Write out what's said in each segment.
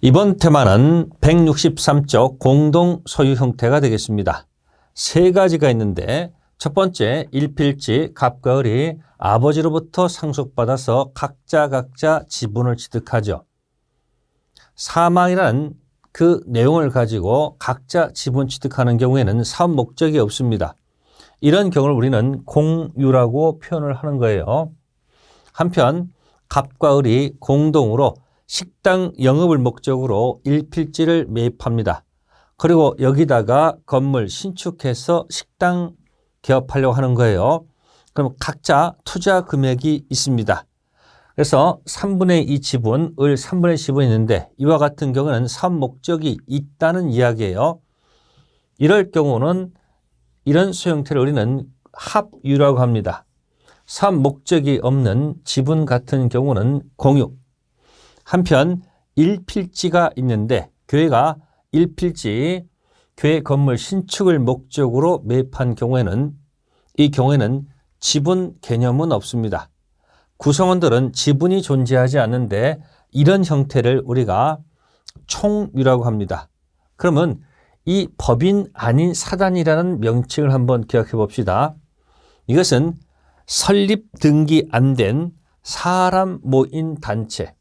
이번 테마는 163쪽 공동 소유 형태가 되겠습니다. 세 가지가 있는데 첫 번째 일필지 갑과 을이 아버지로부터 상속받아서 각자 각자 지분을 취득하죠. 사망이라는 그 내용을 가지고 각자 지분 취득하는 경우에는 사업 목적이 없습니다. 이런 경우를 우리는 공유라고 표현을 하는 거예요. 한편 갑과 을이 공동으로 식당 영업을 목적으로 일필지를 매입합니다. 그리고 여기다가 건물 신축해서 식당 개업하려고 하는 거예요. 그럼 각자 투자 금액이 있습니다. 그래서 3분의 2 지분, 을 3분의 10은 있는데 이와 같은 경우는 사업 목적이 있다는 이야기예요. 이럴 경우는 이런 수형태를 우리는 합유라고 합니다. 사업 목적이 없는 지분 같은 경우는 공유. 한편 일필지가 있는데 교회가 일필지 교회 건물 신축을 목적으로 매입한 경우에는 이 경우에는 지분 개념은 없습니다. 구성원들은 지분이 존재하지 않는데 이런 형태를 우리가 총유라고 합니다. 그러면 이 법인 아닌 사단이라는 명칭을 한번 기억해 봅시다. 이것은 설립 등기 안 된 사람 모인 단체.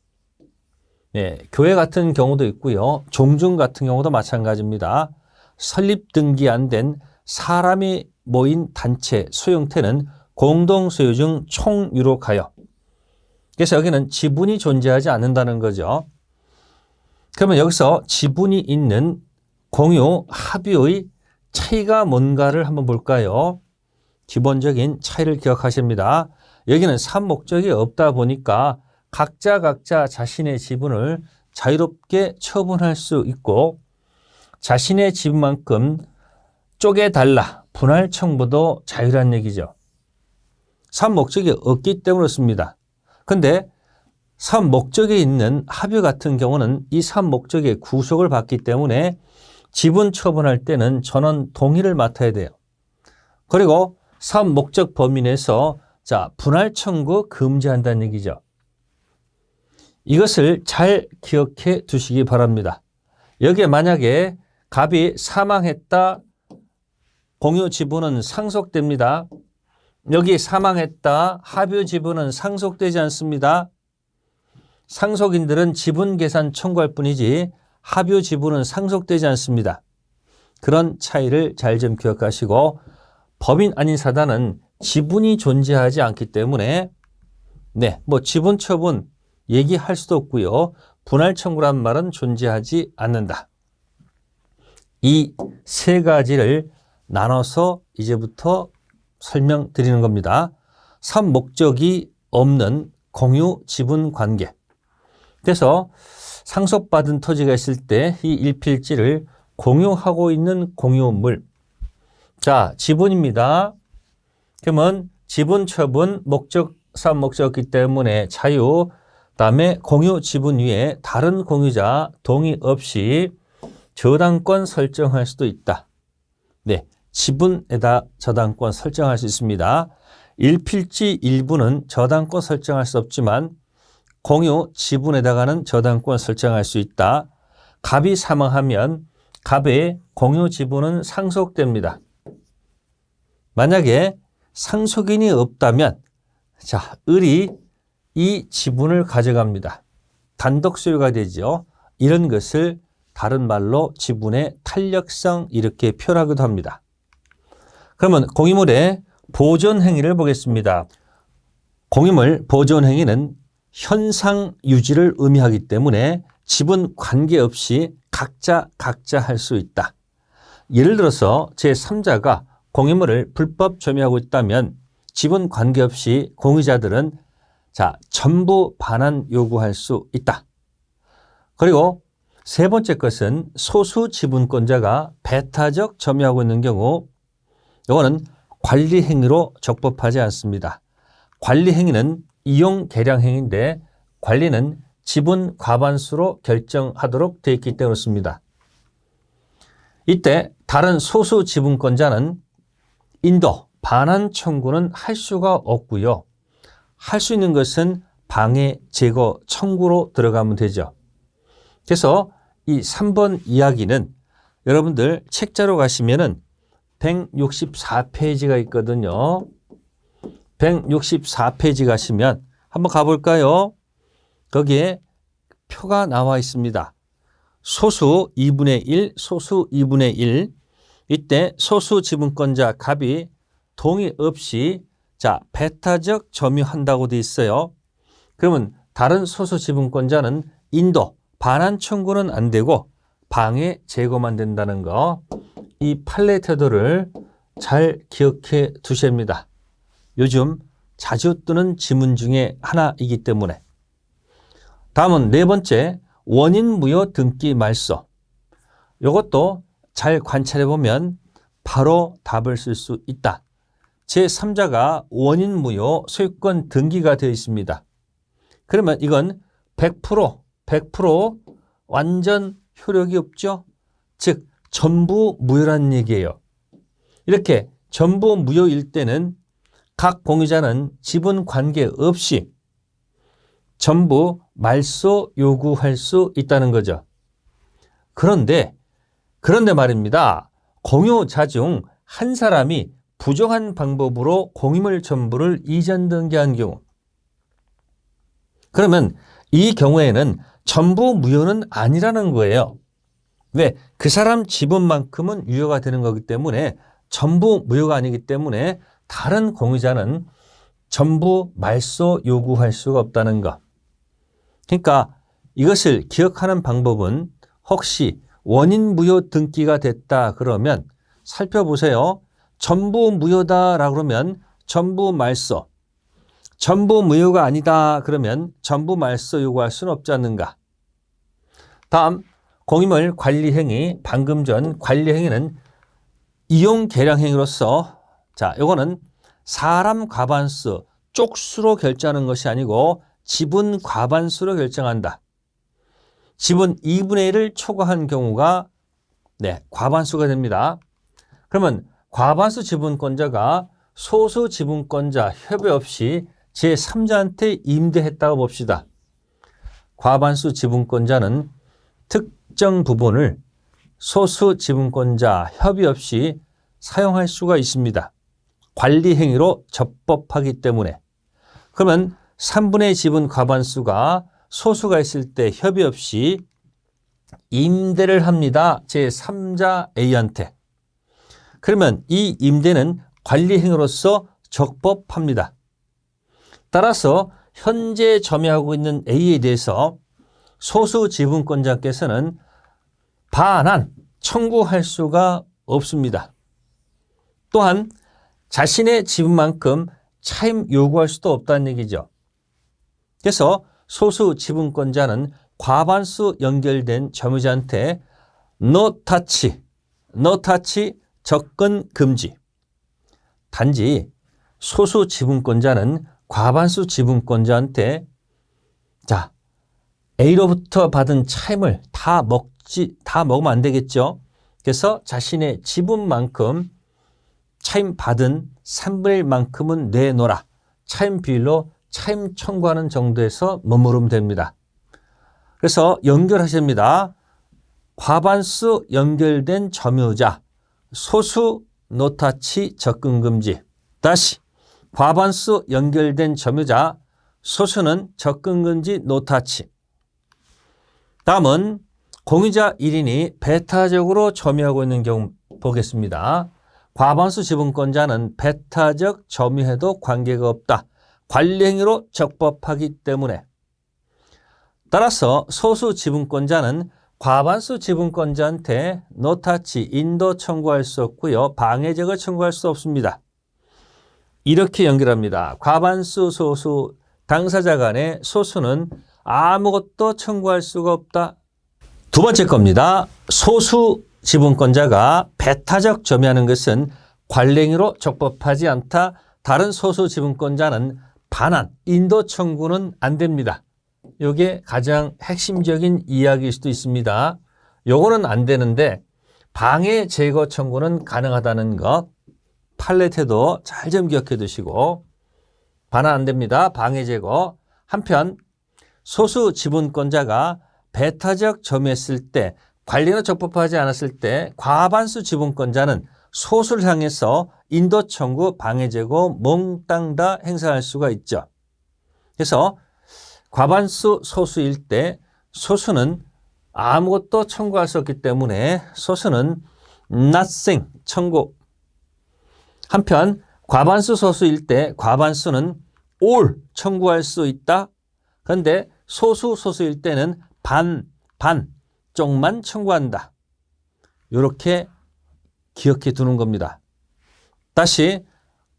네, 교회 같은 경우도 있고요. 종중 같은 경우도 마찬가지입니다. 설립 등기 안 된 사람이 모인 단체 소형태는 공동 소유 중 가요. 그래서 여기는 지분이 존재하지 않는다는 거죠. 그러면 여기서 지분이 있는 공유 합의의 차이가 뭔가를 한번 볼까요? 기본적인 차이를 기억하십니다. 여기는 삼목적이 없다 보니까 각자 각자 자신의 지분을 자유롭게 처분할 수 있고 자신의 지분만큼 쪼개달라 분할 청구도 자유란 얘기죠. 삼목적이 없기 때문에 그렇습니다. 근데 삼목적에 있는 합의 같은 경우는 이 삼목적의 구속을 받기 때문에 지분 처분할 때는 전원 동의를 맡아야 돼요. 그리고 삼목적 범위 내에서 자 분할 청구 금지한다는 얘기죠. 이것을 잘 기억해 두시기 바랍니다. 여기에 만약에 갑이 사망했다 공유 지분은 상속됩니다. 여기 사망했다. 합유 지분은 상속되지 않습니다. 상속인들은 지분 계산 청구할 뿐이지 합유 지분은 상속되지 않습니다. 그런 차이를 잘 좀 기억하시고 법인 아닌 사단은 지분이 존재하지 않기 때문에 네, 뭐 지분 처분 얘기할 수도 없고요. 분할 청구란 말은 존재하지 않는다. 이 세 가지를 나눠서 이제부터 설명드리는 겁니다. 선 목적이 없는 공유 지분 관계. 그래서 상속받은 토지가 있을 때 이 일필지를 공유하고 있는 공유물. 자, 지분입니다. 그러면 지분 처분 목적 사업 목적이기 때문에 자유 다음에 공유 지분 위에 다른 공유자 동의 없이 저당권 설정할 수도 있다. 네. 지분에다 저당권 설정할 수 있습니다. 일필지 일부는 저당권 설정할 수 없지만 공유 지분에다가는 저당권 설정할 수 있다. 갑이 사망하면 갑의 공유 지분은 상속됩니다. 만약에 상속인이 없다면 자, 을이 이 지분을 가져갑니다. 단독 소유가 되죠. 이런 것을 다른 말로 지분의 탄력성 이렇게 표현하기도 합니다. 그러면 공유물의 보존 행위를 보겠습니다. 공유물 보존 행위는 현상 유지를 의미하기 때문에 지분 관계없이 각자 각자 할 수 있다. 예를 들어서 제3자가 공유물을 불법 점유하고 있다면 지분 관계없이 공유자들은 자, 전부 반환 요구할 수 있다. 그리고 세 번째 것은 소수 지분권자가 배타적 점유하고 있는 경우 이거는 관리 행위로 적법하지 않습니다. 관리 행위는 이용 계량 행위인데 관리는 지분 과반수로 결정하도록 되어 있기 때문에 그렇습니다. 이때 다른 소수 지분권자는 인도, 반환 청구는 할 수가 없고요. 할 수 있는 것은 방해, 제거, 청구로 들어가면 되죠. 그래서 이 3번 이야기는 여러분들 책자로 가시면은 164페이지가 있거든요. 164페이지 가시면 한번 가볼까요? 거기에 표가 나와 있습니다. 소수 2분의 1, 소수 2분의 1. 이때 소수 지분권자 갑이 동의 없이 자, 배타적 점유한다고 돼 있어요. 그러면 다른 소수 지분권자는 인도, 반환 청구는 안 되고 방해 제거만 된다는 거. 이 판례 태도를 잘 기억해 두셔야 합니다. 요즘 자주 뜨는 지문 중에 하나이기 때문에. 다음은 네 번째, 원인 무효 등기 말소. 이것도 잘 관찰해 보면 바로 답을 쓸 수 있다. 제3자가 원인 무효 소유권 등기가 되어 있습니다. 그러면 이건 100% 100% 완전 효력이 없죠. 즉 전부 무효라는 얘기예요. 이렇게 전부 무효일 때는 각 공유자는 지분 관계 없이 전부 말소 요구할 수 있다는 거죠. 그런데 그런데 말입니다. 공유자 중 한 사람이 부정한 방법으로 공유물 전부를 이전 등기한 경우 그러면 이 경우에는 전부 무효는 아니라는 거예요. 왜? 그 사람 지분만큼은 유효가 되는 거기 때문에 전부 무효가 아니기 때문에 다른 공유자는 전부 말소 요구할 수가 없다는 것. 그러니까 이것을 기억하는 방법은 혹시 원인 무효 등기가 됐다 그러면 살펴보세요. 전부 무효다라 그러면 전부 말소. 전부 무효가 아니다 그러면 전부 말소 요구할 수는 없지 않는가. 다음 공유물 관리 행위 방금 전 관리 행위는 이용 계량 행위로서 자, 요거는 사람 과반수 쪽수로 결정하는 것이 아니고 지분 과반수로 결정한다. 지분 2분의 1을 초과한 경우가 네, 과반수가 됩니다. 그러면 과반수 지분권자가 소수 지분권자 협의 없이 제3자한테 임대했다고 봅시다. 과반수 지분권자는 특정 부분을 소수 지분권자 협의 없이 사용할 수가 있습니다. 관리 행위로 적법하기 때문에. 그러면 3분의 지분 과반수가 소수가 있을 때 협의 없이 임대를 합니다. 제3자 A한테. 그러면 이 임대는 관리 행위로서 적법합니다. 따라서 현재 점유하고 있는 A에 대해서 소수 지분권자께서는 반환 청구할 수가 없습니다. 또한 자신의 지분만큼 차임 요구할 수도 없다는 얘기죠. 그래서 소수 지분권자는 과반수 연결된 점유자한테 no touch 접근 금지. 단지 소수 지분권자는 과반수 지분권자한테 자, A로부터 받은 차임을 다 먹지, 다 먹으면 안 되겠죠. 그래서 자신의 지분만큼 차임 받은 3분의 1만큼은 내놓아라. 차임 비율로 차임 청구하는 정도에서 머무르면 됩니다. 그래서 연결하십니다. 과반수 연결된 점유자, 소수 노타치 접근 금지. 다시 과반수 연결된 점유자, 소수는 접근 금지 노타치. 다음은 공유자 1인이 배타적으로 점유하고 있는 경우 보겠습니다. 과반수 지분권자는 배타적 점유해도 관계가 없다. 관리 행위로 적법하기 때문에 따라서 소수 지분권자는 과반수 지분권자한테 노타치 인도 청구할 수 없고요. 방해적을 청구할 수 없습니다. 이렇게 연결합니다. 과반수 소수 당사자 간의 소수는 아무것도 청구할 수가 없다. 두 번째 겁니다. 소수 지분권자가 배타적 점유하는 것은 관행위로 적법하지 않다. 다른 소수 지분권자는 반환, 인도 청구는 안 됩니다. 이게 가장 핵심적인 이야기일 수도 있습니다. 요거는 안 되는데 방해 제거 청구는 가능하다는 것 팔레트도 잘 좀 기억해 두시고 반환 안 됩니다. 방해 제거. 한편 소수 지분권자가 배타적 점유했을 때 관리는 적법하지 않았을 때 과반수 지분권자는 소수를 향해서 인도 청구 방해 제고 몽땅 다 행사할 수가 있죠. 그래서 과반수 소수일 때 소수는 아무것도 청구할 수 없기 때문에 소수는 nothing 청구. 한편 과반수 소수일 때 과반수는 all 청구할 수 있다. 그런데 소수 소수일 때는 반, 반 쪽만 청구한다. 이렇게 기억해 두는 겁니다. 다시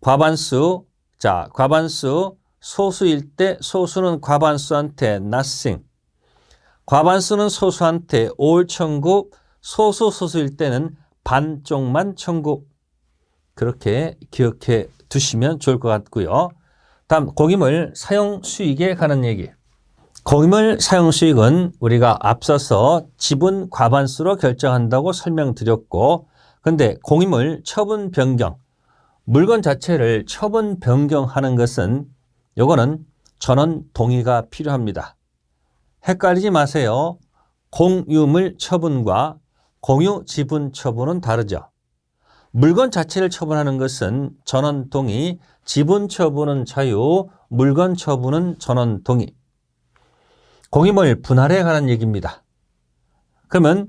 과반수, 자, 과반수 소수일 때 소수는 과반수한테 nothing, 과반수는 소수한테 all 청구, 소수 소수일 때는 반쪽만 청구. 그렇게 기억해 두시면 좋을 것 같고요. 다음 공임을 사용 수익에 관한 얘기. 공임을 사용 수익은 우리가 앞서서 지분 과반수로 결정한다고 설명드렸고 근데 공임을 처분 변경 물건 자체를 처분 변경하는 것은 요거는 전원 동의가 필요합니다. 헷갈리지 마세요. 공유물 처분과 공유 지분 처분은 다르죠. 물건 자체를 처분하는 것은 전원 동의, 지분 처분은 자유, 물건 처분은 전원 동의. 공임을 분할에 관한 얘기입니다. 그러면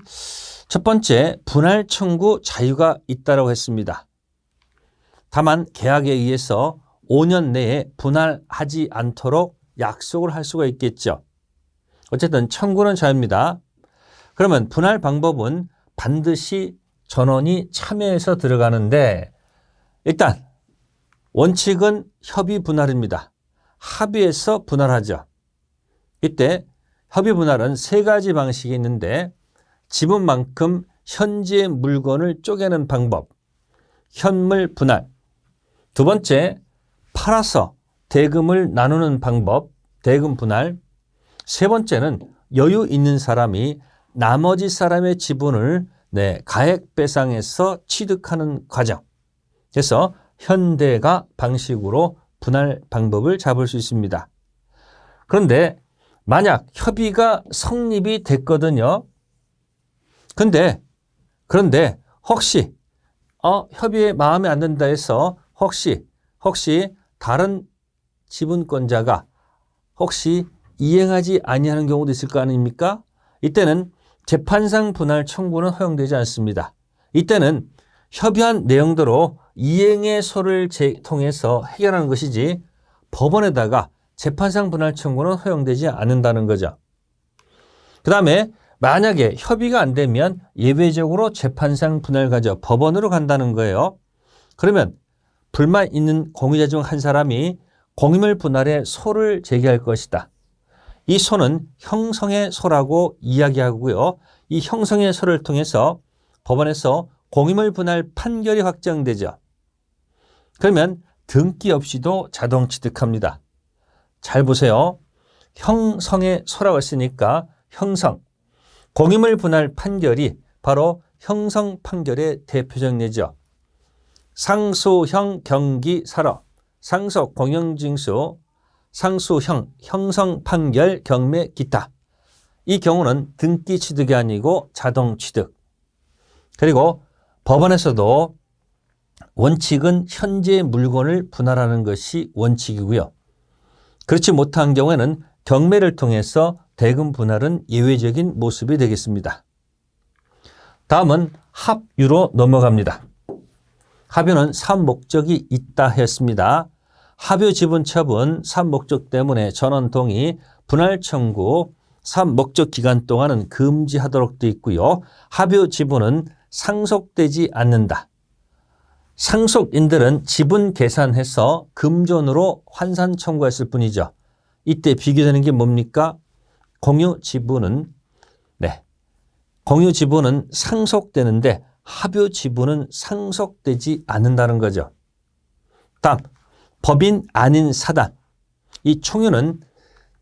첫 번째 분할 청구 자유가 있다고 했습니다. 다만 계약에 의해서 5년 내에 분할하지 않도록 약속을 할 수가 있겠죠. 어쨌든 청구는 자유입니다. 그러면 분할 방법은 반드시 전원이 참여해서 들어가는데 일단 원칙은 협의 분할입니다. 합의해서 분할하죠. 이때 협의 분할은 세 가지 방식이 있는데 지분만큼 현재 물건을 쪼개는 방법, 현물 분할. 두 번째, 팔아서 대금을 나누는 방법, 대금 분할. 세 번째는 여유 있는 사람이 나머지 사람의 지분을 네, 가액 배상해서 취득하는 과정. 그래서 현대가 방식으로 분할 방법을 잡을 수 있습니다. 그런데 만약 협의가 성립이 됐거든요. 근데 그런데 혹시 어 협의에 마음에 안 든다 해서 혹시 혹시 다른 지분권자가 혹시 이행하지 아니하는 경우도 있을 거 아닙니까? 이때는 재판상 분할 청구는 허용되지 않습니다. 이때는 협의한 내용대로 이행의 소를 통해서 해결하는 것이지 법원에다가 재판상 분할 청구는 허용되지 않는다는 거죠. 그 다음에 만약에 협의가 안 되면 예외적으로 재판상 분할 가져 법원으로 간다는 거예요. 그러면 불만 있는 공유자 중 한 사람이 공유물 분할에 소를 제기할 것이다. 이 소는 형성의 소라고 이야기하고요. 이 형성의 소를 통해서 법원에서 공유물 분할 판결이 확정되죠. 그러면 등기 없이도 자동 취득합니다. 잘 보세요. 형성의 소라고 했으니까 형성, 공유물 분할 판결이 바로 형성 판결의 대표적 예죠. 상소형 경기 사러, 상속 공영징수, 상수형, 형성 판결, 경매, 기타. 이 경우는 등기 취득이 아니고 자동 취득. 그리고 법원에서도 원칙은 현재 물건을 분할하는 것이 원칙이고요. 그렇지 못한 경우에는 경매를 통해서 대금 분할은 예외적인 모습이 되겠습니다. 다음은 합유로 넘어갑니다. 합유는 사업 목적이 있다 했습니다. 합유 지분 처분 사업 목적 때문에 전원 동의 분할 청구 사업 목적 기간 동안은 금지하도록 되어 있고요. 합유 지분은 상속되지 않는다. 상속인들은 지분 계산해서 금전으로 환산 청구했을 뿐이죠. 이때 비교되는 게 뭡니까? 공유 지분은 네. 공유 지분은 상속되는데 합유 지분은 상속되지 않는다는 거죠. 다음 법인 아닌 사단. 이 총유는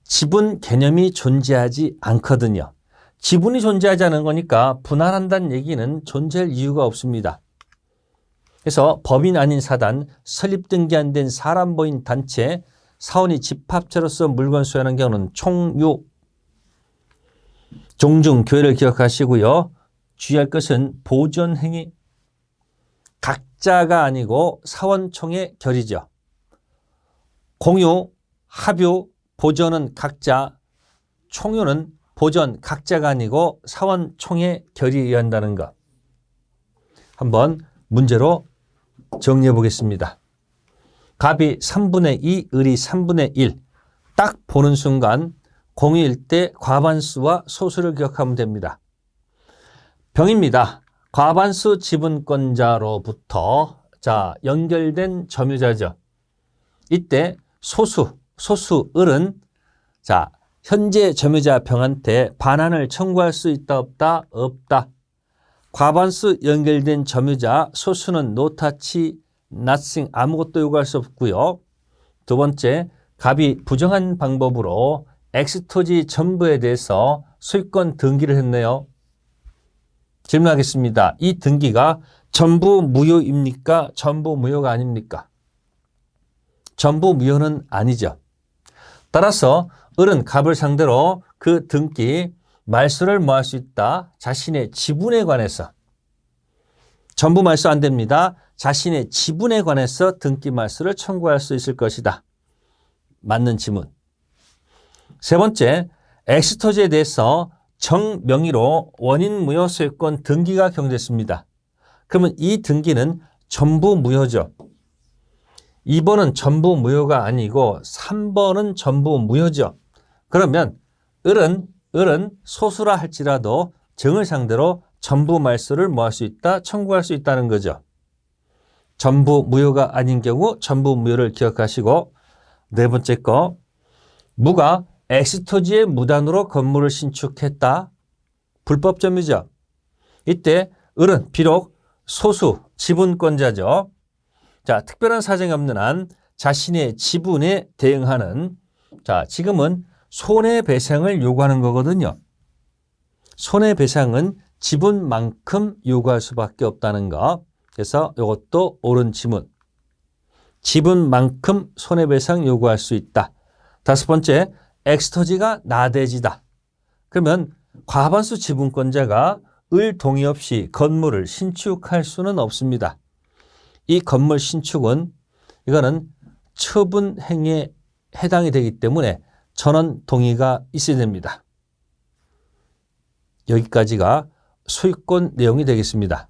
지분 개념이 존재하지 않거든요. 지분이 존재하지 않은 거니까 분할한다는 얘기는 존재할 이유가 없습니다. 그래서 법인 아닌 사단, 설립 등기 안 된 사람 보인 단체, 사원이 집합체로서 물건 수여하는 경우는 총유. 종중 교회를 기억하시고요. 주의할 것은 보존 행위. 각자가 아니고 사원총의 결의죠. 공유, 합유, 보존은 각자, 총유는 보존 각자가 아니고 사원총의 결의에 한다는 것. 한번 문제로 정리해 보겠습니다. 갑이 3분의 2, 을이 3분의 1. 딱 보는 순간 공유일 때 과반수와 소수를 기억하면 됩니다. 병입니다. 과반수 지분권자로부터 자 연결된 점유자죠. 이때 소수, 소수 을은 자 현재 점유자 병한테 반환을 청구할 수 있다 없다 없다. 과반수 연결된 점유자 소수는 노타치 nothing 아무것도 요구할 수 없고요. 두 번째 갑이 부정한 방법으로 엑스토지 전부에 대해서 소유권 등기를 했네요. 질문하겠습니다. 이 등기가 전부 무효입니까? 전부 무효가 아닙니까? 전부 무효는 아니죠. 따라서 을은 갑을 상대로 그 등기 말소를 뭐할수 있다? 자신의 지분에 관해서 전부 말소 안 됩니다. 자신의 지분에 관해서 등기 말소를 청구할 수 있을 것이다. 맞는 지문. 세 번째, 엑스토지에 대해서 정명의로 원인 무효 소유권 등기가 경됐습니다. 그러면 이 등기는 전부 무효죠. 2번은 전부 무효가 아니고 3번은 전부 무효죠. 그러면 을은 을은 소수라 할지라도 정을 상대로 전부 말소를 뭐 할 수 있다? 청구할 수 있다는 거죠. 전부 무효가 아닌 경우 전부 무효를 기억하시고 네 번째 거 무가 엑스토지의 무단으로 건물을 신축했다. 불법 점유죠. 이때 을은 비록 소수 지분권자죠. 자, 특별한 사정이 없는 한 자신의 지분에 대응하는 자, 지금은 손해배상을 요구하는 거거든요. 손해배상은 지분만큼 요구할 수밖에 없다는 거. 그래서 이것도 옳은 지문. 지분만큼 손해배상 요구할 수 있다. 다섯 번째, 엑스터지가 나대지다. 그러면 과반수 지분권자가 을 동의 없이 건물을 신축할 수는 없습니다. 이 건물 신축은 이거는 처분 행위에 해당이 되기 때문에 전원 동의가 있어야 됩니다. 여기까지가 소유권 내용이 되겠습니다.